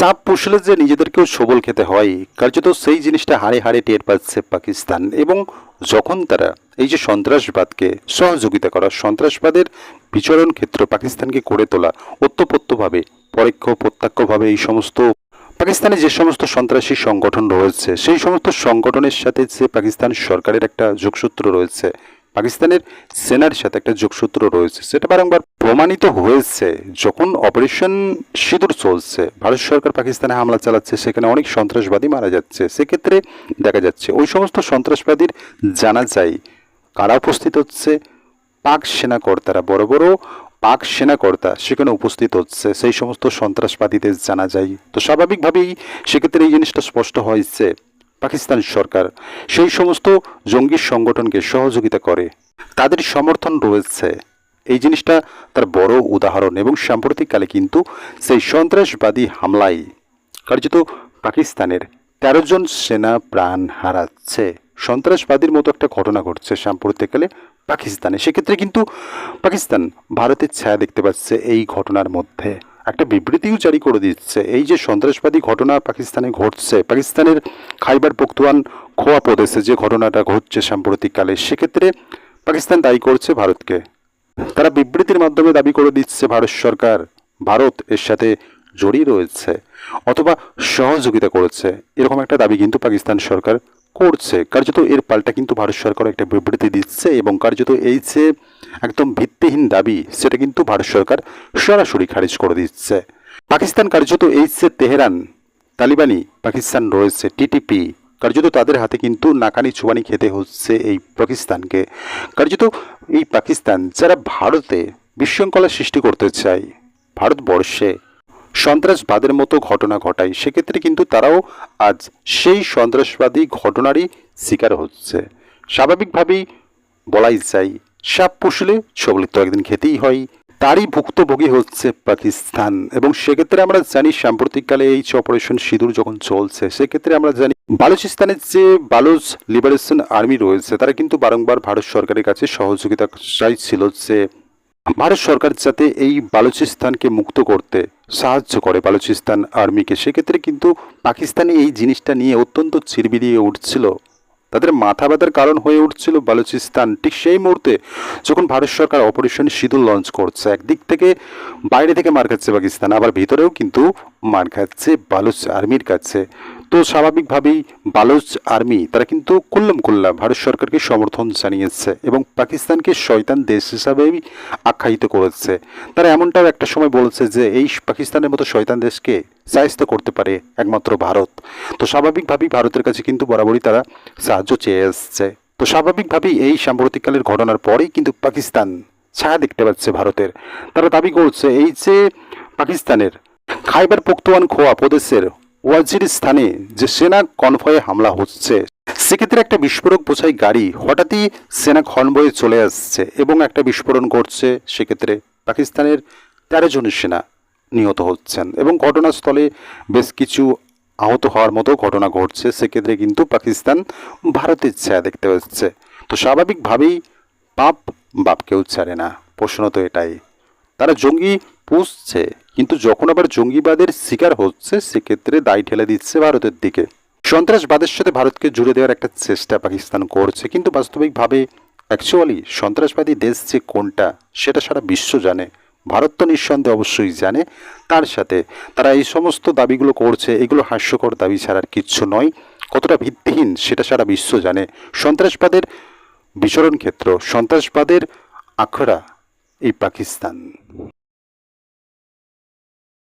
সাপ পুষলে যে নিজেদেরকেও সবল খেতে হয়, কার্যত সেই জিনিসটা হাড়ে হাড়ে টের পাচ্ছে পাকিস্তান। এবং যখন তারা এই যে সন্ত্রাসবাদকে সহযোগিতা করা, সন্ত্রাসবাদের বিচরণ ক্ষেত্র পাকিস্তানকে করে তোলা অত্যপত্যভাবে পরোক্ষ প্রত্যক্ষভাবে এই সমস্ত পাকিস্তানে যে সমস্ত সন্ত্রাসী সংগঠন রয়েছে, সেই সমস্ত সংগঠনের সাথে যে পাকিস্তান সরকারের একটা যোগসূত্র রয়েছে পাকিস্তানের সেনার সাথে একটা যোগসূত্র রয়েছে। সেটা বারংবার প্রমাণিত হয়েছে। যখন অপারেশন সিঁদুর চলছে, ভারত সরকার পাকিস্তানে হামলা চালাচ্ছে, সেখানে অনেক সন্ত্রাসবাদী মারা যাচ্ছে। সেক্ষেত্রে দেখা যাচ্ছে, ওই সমস্ত সন্ত্রাসবাদীর জানা যায় কারা উপস্থিত হচ্ছে, পাক সেনাকর্তারা। বড় বড় পাক সেনাকর্তা সেখানে উপস্থিত হচ্ছে, সেই সমস্ত সন্ত্রাসবাদীদের জানা যায়। তো স্বাভাবিকভাবেই সেক্ষেত্রে এই জিনিসটা স্পষ্ট হয়েছে। পাকিস্তান সরকার সেই সমস্ত জঙ্গি সংগঠনকে সহযোগিতা করে। তাদের সমর্থন রয়েছে। এই জিনিসটা তার বড় উদাহরণ এবং সাম্প্রতিককালে কিন্তু সেই সন্ত্রাসবাদী হামলায় কার্যত পাকিস্তানের তেরো জন সেনা প্রাণ হারাচ্ছে। সন্ত্রাসবাদীর মতো একটা ঘটনা ঘটছে সাম্প্রতিককালে পাকিস্তানে। সেক্ষেত্রে কিন্তু পাকিস্তান ভারতের ছায়া দেখতে পাচ্ছে এই ঘটনার মধ্যে। একটা বিবৃতিও জারি করে দিচ্ছে। এই যে সন্ত্রাসবাদী ঘটনা পাকিস্তানে ঘটছে, পাকিস্তানের খাইবার পখতুয়ান খোয়া প্রদেশে যে ঘটনাটা ঘটছে সাম্প্রতিককালে, সেক্ষেত্রে পাকিস্তান দায়ী করছে ভারতকে। তারা বিবৃতির মাধ্যমে দাবি করে দিচ্ছে ভারত সরকার, ভারত এর সাথে জড়িয়ে রয়েছে অথবা সহযোগিতা করেছে। এরকম একটা দাবি কিন্তু পাকিস্তান সরকার করছে। কার্যত এর পাল্টা কিন্তু ভারত সরকার একটা বিবৃতি দিচ্ছে এবং কার্যত এই যে একদম ভিত্তিহীন দাবি, সেটা কিন্তু ভারত সরকার সরাসরি খারিজ করে দিচ্ছে। পাকিস্তান কার্যত এই যে তেহরান, তালিবানি পাকিস্তান রয়েছে, টিটিপি, কার্যত তাদের হাতে কিন্তু নাকানি চুবানি খেতে হচ্ছে এই পাকিস্তানকে। কার্যত এই পাকিস্তান, যারা ভারতে বিশৃঙ্খলা সৃষ্টি করতে চায়, ভারতবর্ষে সন্ত্রাসবাদের মতো ঘটনা ঘটায়। সেক্ষেত্রে কিন্তু তারাও আজ সেই সন্ত্রাসবাদী ঘটনারই শিকার হচ্ছে। স্বাভাবিকভাবেই বলাই যায়, সাপ পুষলে ছবলি তো একদিন খেতেই হয়। তারই ভুক্তভোগী হচ্ছে পাকিস্তান। এবং সেক্ষেত্রে আমরা জানি সাম্প্রতিককালে এই যে অপারেশন সিঁদুর যখন চলছে, সেক্ষেত্রে আমরা জানি বালুচিস্তানের যে বালুচ লিবারেশন আর্মি রয়েছে, তারা কিন্তু বারংবার ভারত সরকারের কাছে সহযোগিতা চাইছিল যে, ভারত সরকার যাতে এই বালুচিস্তানকে মুক্ত করতে সাহায্য করে বালুচিস্তান আর্মিকে। সেক্ষেত্রে কিন্তু পাকিস্তানে এই জিনিসটা নিয়ে অত্যন্ত চিরবিরিয়ে উঠছিল। তাদের মাথা ব্যথার কারণ হয়ে উঠছিল বালুচিস্তান। ঠিক সেই মুহূর্তে যখন ভারত সরকার অপারেশন সিঁদুর লঞ্চ করছে, একদিক থেকে বাইরে থেকে মার খাচ্ছে পাকিস্তান, আবার ভিতরেও কিন্তু মার খাচ্ছে বালুচ আর্মির কাছে। তো স্বাভাবিকভাবেই বালুচ আর্মি, তারা কিন্তু কুল্লাম কুল্লা ভারত সরকারকে সমর্থন জানিয়েছে এবং পাকিস্তানকে শয়তান দেশ হিসাবেই আখ্যায়িত করেছে। তারা এমনটাও একটা সময় বলেছে যে এই পাকিস্তানের মতো শয়তান দেশকে সাহিত্য করতে পারে একমাত্র ভারত। তো স্বাভাবিকভাবেই ভারতের কাছে কিন্তু বরাবরই তারা সাহায্য চেয়ে আসছে। তো স্বাভাবিকভাবেই এই সাম্প্রতিককালের ঘটনার পরেই কিন্তু পাকিস্তান ছায়া দেখতে পাচ্ছে ভারতের। তারা দাবি করছে, এই যে পাকিস্তানের খাইবার পখতুয়ান খোয়া প্রদেশের ওয়াজির স্থানে যে সেনা কনভয়ে হামলা হচ্ছে, সেক্ষেত্রে একটা বিস্ফোরক বোঝাই গাড়ি হঠাৎই সেনা কনভয়ে চলে আসছে এবং একটা বিস্ফোরণ ঘটছে। সেক্ষেত্রে পাকিস্তানের তেরো জন সেনা নিহত হচ্ছেন এবং ঘটনাস্থলে বেশ কিছু আহত হওয়ার মতো ঘটনা ঘটছে। সেক্ষেত্রে কিন্তু পাকিস্তান ভারতের ছায়া দেখতে পাচ্ছে। তো স্বাভাবিকভাবেই পাপ বাপকেও ছাড়ে না। প্রশ্ন তো এটাই, তারা জঙ্গি পুষছে কিন্তু যখন আবার জঙ্গিবাদের শিকার হচ্ছে, সেক্ষেত্রে দায় ঠেলে দিচ্ছে ভারতের দিকে। সন্ত্রাসবাদের সাথে ভারতকে জুড়ে দেওয়ার একটা চেষ্টা পাকিস্তান করছে, কিন্তু বাস্তবিকভাবে অ্যাকচুয়ালি সন্ত্রাসবাদী দেশ যে কোনটা, সেটা সারা বিশ্ব জানে। ভারত তো নিঃসন্দেহে অবশ্যই জানে। তার সাথে তারা এই সমস্ত দাবিগুলো করছে, এগুলো হাস্যকর দাবি ছাড়ার কিচ্ছু নয়। কতটা ভিত্তিহীন, সেটা সারা বিশ্ব জানে। সন্ত্রাসবাদের বিচরণ ক্ষেত্র, সন্ত্রাসবাদের আখড়া এই পাকিস্তান।